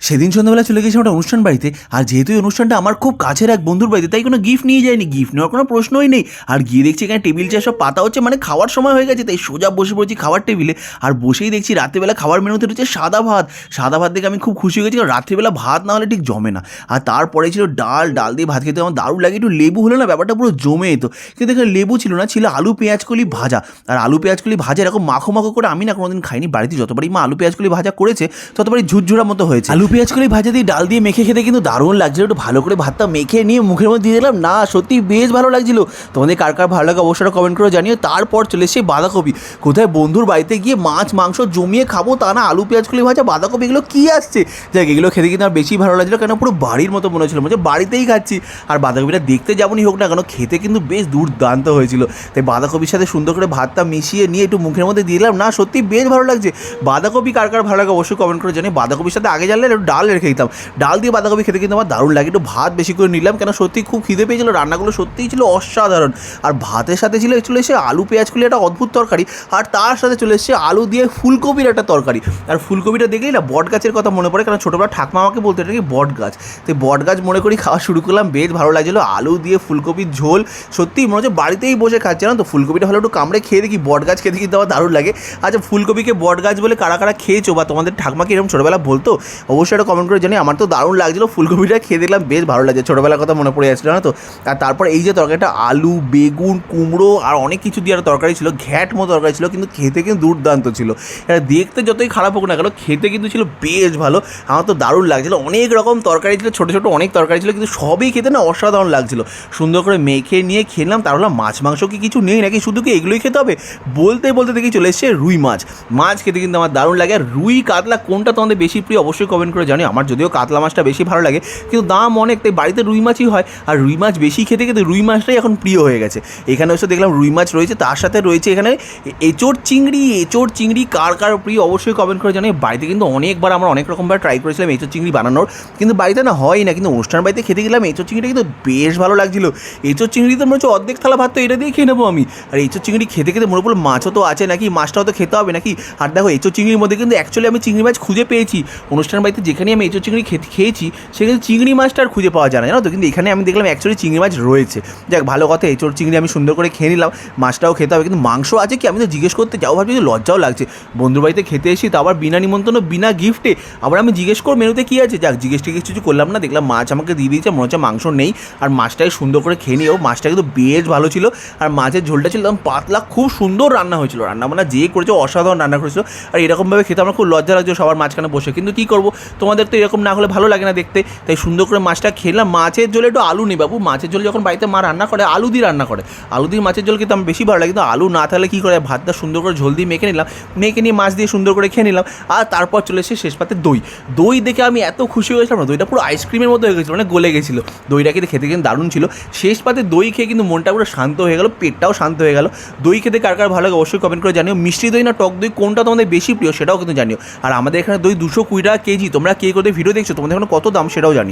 সেদিন সন্ধ্যাবেলা চলে গেছিলাম একটা অনুষ্ঠান বাড়িতে। আর যেহেতু অনুষ্ঠানটা আমার খুব কাছের এক বন্ধুর বাড়িতে, তাই কোনো গিফট নিয়ে যায়নি। গিফট নেওয়ার কোনো প্রশ্নই নেই। আর গিয়ে দেখছি এখানে টেবিল চেয়ার সব পাতা হচ্ছে মানে খাওয়ার সময় হয়ে গেছে, তাই সোজা বসে পড়েছি খাওয়ার টেবিলে আর বসেই দেখছি রাত্রেবেলা খাওয়ার মেনুতে রয়েছে সাদা ভাত। সাদা ভাত দেখে আমি খুব খুশি হয়ে গেছি, কারণ রাত্রিবেলা ভাত না হলে ঠিক জমে না। আর তারপরে ছিল ডাল ডাল দিয়ে ভাত খেতে আমার দারুণ লাগে। একটু লেবু হলো না ব্যাপারটা পুরো জমে যেত। কিন্তু এখানে লেবু ছিল না, ছিল আলু, পেঁয়াজ, কলি ভাজা। আর আলু, পেঁয়াজ, কলি ভাজা এরকম মাখো মাখো করে আমি না কোনোদিন খাইনি। বাড়িতে যতবারই মা আলু, পেঁয়াজ, কলি ভাজা করেছে, ততবারই ঝুরঝুরা মতো হয়েছে। আলু পেঁয়াজ কলি ভাজা দিয়ে ডাল দিয়ে মেখে খেতে কিন্তু দারুণ লাগছিল। একটু ভালো করে ভাতটা মেখে নিয়ে মুখের মধ্যে দিয়ে দিলাম। না, সত্যি বেশ ভালো লাগছিল। তোমাদের কার কার ভালো লাগে অবশ্যই কমেন্ট করে জানিও। তারপর চলে এসে বাঁধাকপি। কোথায় বন্ধুর বাড়িতে গিয়ে মাছ, মাংস জমিয়ে খাব তা না, আলু, পেঁয়াজ, কলি ভাজা, বাঁধাকপি, এগুলো কী আসছে? যাক, এগুলো খেতে কিন্তু আর বেশি ভালো লাগছিল কেন পুরো বাড়ির মতো মনে হচ্ছিল। মানে বাড়িতেই খাচ্ছি। আর বাঁধাকপিটা দেখতে যেমনই হোক না কেন, খেতে কিন্তু বেশ দুর্দান্ত হয়েছিল। তাই বাঁধাকপির সাথে সুন্দর করে ভাতটা মিশিয়ে নিয়ে একটু মুখের মধ্যে দিয়ে দিলাম। না, সত্যি বেশ ভালো লাগছে। বাঁধাকপি কার কার ভালো লাগে অবশ্যই কমেন্ট করে জানি বাঁধাকপির সাথে আগে জানলে একটু ডাল রেখে দিতাম। ডাল দিয়ে বাঁধাকপি খেতে কিন্তু আমার দারুণ লাগে। একটু ভাত বেশি করে নিলাম কেন সত্যি খুব খিদে পেয়েছিল। রান্নাগুলো সত্যিই ছিল অসাধারণ। আর ভাতের সাথে ছিল, চলে এসে আলু, পেঁয়াজ কুলি একটা অদ্ভুত তরকারি। আর তার সাথে চলে এসেছে আলু দিয়ে ফুলকপির একটা তরকারি। আর ফুলকপিটা দেখলেই না বট গাছের কথা মনে পড়ে। কারণ ছোটোবেলা ঠাকমা আমাকে বলতে এটা কি বট গাছ তো বট গাছ মনে করি খাওয়া শুরু করলাম। বেশ ভালো লাগছিল। আলু দিয়ে ফুলকপির ঝোল। সত্যিই মনে হচ্ছে বাড়িতেই বসে খাচ্ছে। না তো, ফুলকপিটা হলে একটু কামড়ে খেয়ে দেখি বট গাছ খেতে কিন্তু আমার দারুণ লাগে। আচ্ছা ফুলকপিকে বট গাছ বলে কারা কারা খেয়েছো? বা তোমাদের ঠাকমাকে এরকম ছোটোবেলা বলতো? অবশ্যই একটা কমেন্ট করে জানি আমার তো দারুণ লাগছিল, ফুলকপিটা খেয়ে দেখলাম, বেশ ভালো লাগছে। ছোটোবেলার কথা মনে পড়ে যাচ্ছিল না তো? আর তারপর এই যে তরকারিটা, আলু, বেগুন, কুমড়ো আর অনেক কিছু দিয়ে একটা তরকারি ছিল, ঘ্যাট মতো তরকারি ছিল, কিন্তু খেতে কিন্তু দুর্দান্ত ছিল। এটা দেখতে যতই খারাপ হোক না কেন, খেতে কিন্তু ছিল বেশ ভালো। আমার তো দারুণ লাগছিল। অনেক রকম তরকারি ছিল, ছোটো ছোটো অনেক তরকারি ছিল, কিন্তু সবই খেতে না অসাধারণ লাগছিল। সুন্দর করে মেখে নিয়ে খেলাম তার হলো মাছ, মাংস কি কিছু নেই নাকি? শুধু কি এগুলোই খেতে হবে? বলতে বলতে দেখি চলে এসছে রুই মাছ। মাছ খেতে কিন্তু আমার দারুণ লাগে। আর রুই কাতলা কোনটা তোমাদের বেশি প্রিয়, অবশ্যই কমেন্ট করে জানি, আমার যদিও কাতলা মাছটা বেশি ভালো লাগে, কিন্তু দাম অনেক, তাই বাড়িতে রুই মাছই হয়, আর রুই মাছ বেশি খেতে খেতে রুই মাছটাই এখন প্রিয় হয়ে গেছে। এখানে এসে দেখলাম রুই মাছ রয়েছে, তার সাথে রয়েছে এখানে এঁচোড় চিংড়ি এঁচোড় চিংড়ি কার কার প্রিয় অবশ্যই কমেন্ট করে জানি বাড়িতে কিন্তু অনেকবার আমরা অনেক রকমবার ট্রাই করেছিলাম এঁচোড় চিংড়ি বানানোর, কিন্তু বাড়িতে না হয় না, কিন্তু অনুষ্ঠান বাড়িতে খেতে গেলাম, এঁচোড় চিংড়িটা কিন্তু বেশ ভালো লাগছিল। এঁচোড় চিংড়ি তো মনে হচ্ছে অর্ধেক থালা ভাত, তো এটা দিয়ে খেয়ে নেব আমি। আর এঁচোড় চিংড়ি খেতে খেতে মনে পড়ল মাছও তো আছে নাকি, মাছটাও তো খেতে হবে নাকি? আর দেখো, এঁচোড় চিংড়ির মধ্যে কিন্তু অ্যাকচুয়ালি আমি চিংড়ি মাছ খুঁজে পেয়েছি। অনুষ্ঠান বাড়িতে যেখানে আমি এঁচোড় চিংড়ি খেয়েছি, সেখানে চিংড়ি মাছটা আর খুঁজে পাওয়া যায় না, জানো তো? কিন্তু এখানে আমি দেখলাম অ্যাকচুয়ালি চিংড়ি মাছ রয়েছে। যাক, ভালো কথা, এঁচোড় চিংড়ি আমি সুন্দর করে খেয়ে নিলাম, মাছটাও খেতে হবে। কিন্তু মাংস আছে কি? আমি তো জিজ্ঞেস করতে যাও ভাবছি লজ্জাও লাগছে। বন্ধুর বাড়িতে খেতে এসি তো আবার বিনা নিমন্ত্রণ বিনা গিফটে আবার আমি জিজ্ঞেস কর মেনুতে কী আছে? যাক, জিজ্ঞেস টিজ্ঞেস কিছু করলাম না, দেখলাম মাছ আমাকে দিয়ে দিয়েছে, মনে হচ্ছে মাংস নেই। আর মাছটাকে সুন্দর করে খেয়ে নিও মাছটা কিন্তু বেশ ভালো ছিল। আর মাছের ঝোলটা ছিল পাতলা, খুব সুন্দর রান্না হয়েছিল। রান্না বান্না যে করেছে, অসাধারণ রান্না করেছিল। আর এরকমভাবে খেতে আমার খুব লজ্জা লাগছে সবার মাঝখানে বসে। কিন্তু কী করব? তোমাদের তো এরকম না হলে ভালো লাগে না দেখতে। তাই সুন্দর করে মাছটা খেলাম। মাছের ঝোলে একটু আলু নেই বাবু। মাছের ঝোল যখন বাড়িতে মা রান্না করে, আলু দিয়ে রান্না করে। আলু দিয়ে মাছের ঝোল খেতে আমার বেশি ভালো লাগে। কিন্তু আলু না থাকলে কী করে? ভাতটা সুন্দর করে ঝোল দিয়ে মেখে নিলাম। মেখে নিয়ে মাছ দিয়ে সুন্দর করে খেয়ে নিলাম। আর তারপর চলে এসে শেষ পাতে দই। দই দেখে আমি এত খুশি হয়েছিলাম না। দইটা পুরো আইসক্রিমের মতো হয়ে গেছিল মানে গলে গেছিল। দইটা কিন্তু খেতে কিন্তু দারুণ ছিল। শেষ পাতে দই খেয়ে কিন্তু মনটা পুরো শান্ত হয়ে গেল, পেটটাও শান্ত হয়ে গেল। দই খেতে কার কার ভালো লাগে অবশ্যই কমেন্ট করে জানিও। মিষ্টি দই না টক দই কোনটা তোমাদের বেশি প্রিয় সেটাও কিন্তু জানিও। আর আমাদের এখানে দই দুশো কুড়ি টাকা কেজি। তোমরা কে করে ভিডিও দেখছ তোমাদের এখন কত দাম সেটাও জানিও